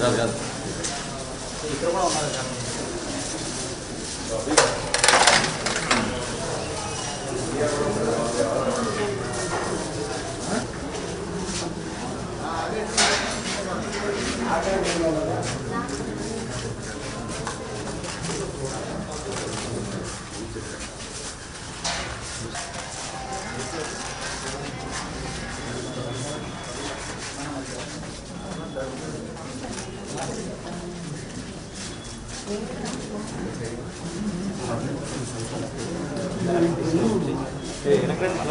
Gracias. Servicios.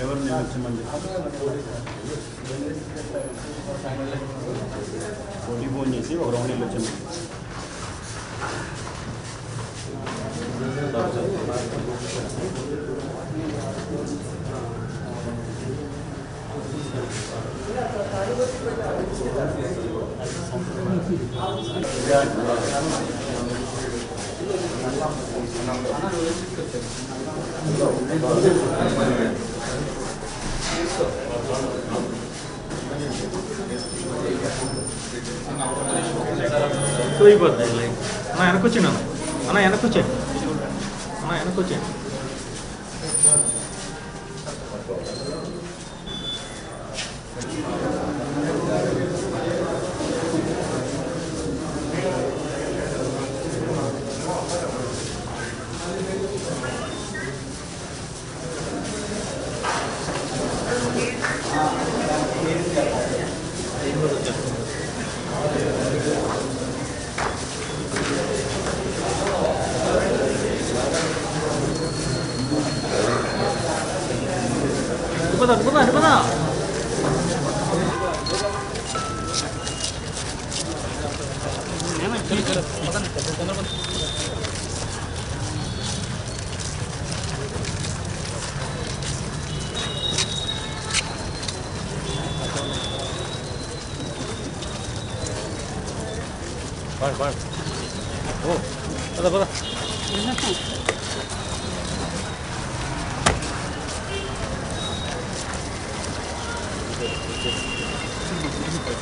ఎవరు నియమించమని పోటీ phone చేసి ఒక రౌండ్ వెళ్ళొచ్చాను అయిపోద్ది అయిపోతుంది అన్న వెనకొచ్చిండు అన్న. అన్న వెనకొచ్చాడు అన్న 보다 보다 얼마나 빨리 빨리 오 받아 받아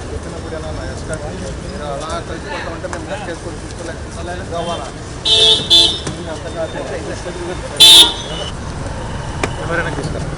చెప్పినప్పుడు మీరు అలా కలిసిపోతా ఉంటే మేము కావాలా ఎవరైనా తీసుకురా.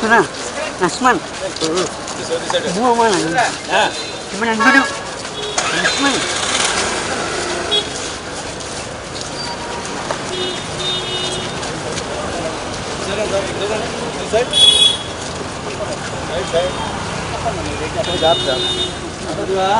Tuna, Nasman. Buah mana? Ha. Gimana duduk? Nasman. Side, side. Apa nama dia? Apa.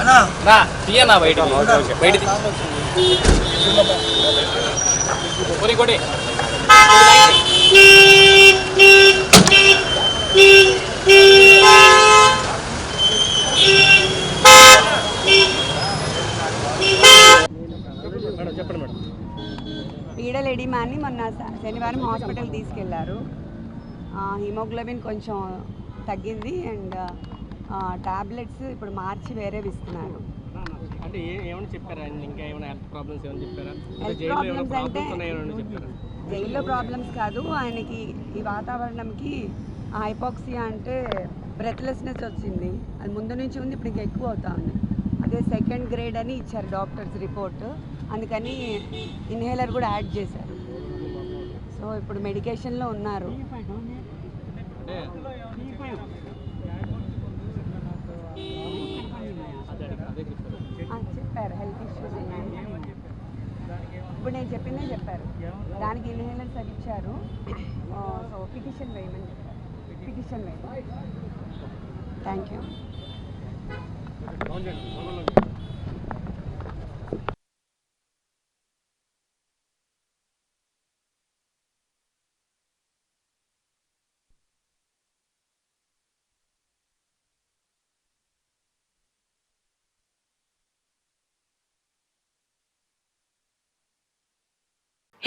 అన్నా. తీయనా బయట బయట కొడి కొడి పీడల్ ఎడిమాని మొన్న శనివారం హాస్పిటల్ తీసుకెళ్ళారు. హిమోగ్లోబిన్ కొంచెం తగ్గింది అండ్ టాబ్లెట్స్ ఇప్పుడు మార్చి వేరే ఇస్తున్నారు. అంటే ఏమైనా చెప్పారా? ఇంకా ఏమైనా హెల్త్ ప్రాబ్లమ్స్ ఏమైనా చెప్పారా? అంటే- ప్రాబ్లమ్స్ చెప్పారా? జైల్లో ప్రాబ్లమ్స్ కాదు. ఆయనకి ఈ వాతావరణంకి హైపాక్సియా అంటే బ్రెత్లెస్నెస్ వచ్చింది. అది ముందు నుంచి ఉంది ఇప్పుడు ఇంకా ఎక్కువ అవుతా ఉంది. అదే సెకండ్ గ్రేడ్ అని ఇచ్చారు డాక్టర్స్ రిపోర్ట్ అందుకని ఇన్హేలర్ కూడా యాడ్ చేశారు. సో ఇప్పుడు మెడికేషన్లో ఉన్నారు. అంటే చెప్పారు. హెల్త్ ఇష్యూస్ ఉన్నాయి ఇప్పుడు నేను చెప్పిందే చెప్పారు. దానికి ఇన్హేలర్స్ అది ఇచ్చారు ఆ, సో పిటిషన్ వేయమని చెప్పారు. పిటిషన్ వేయమని. Thank you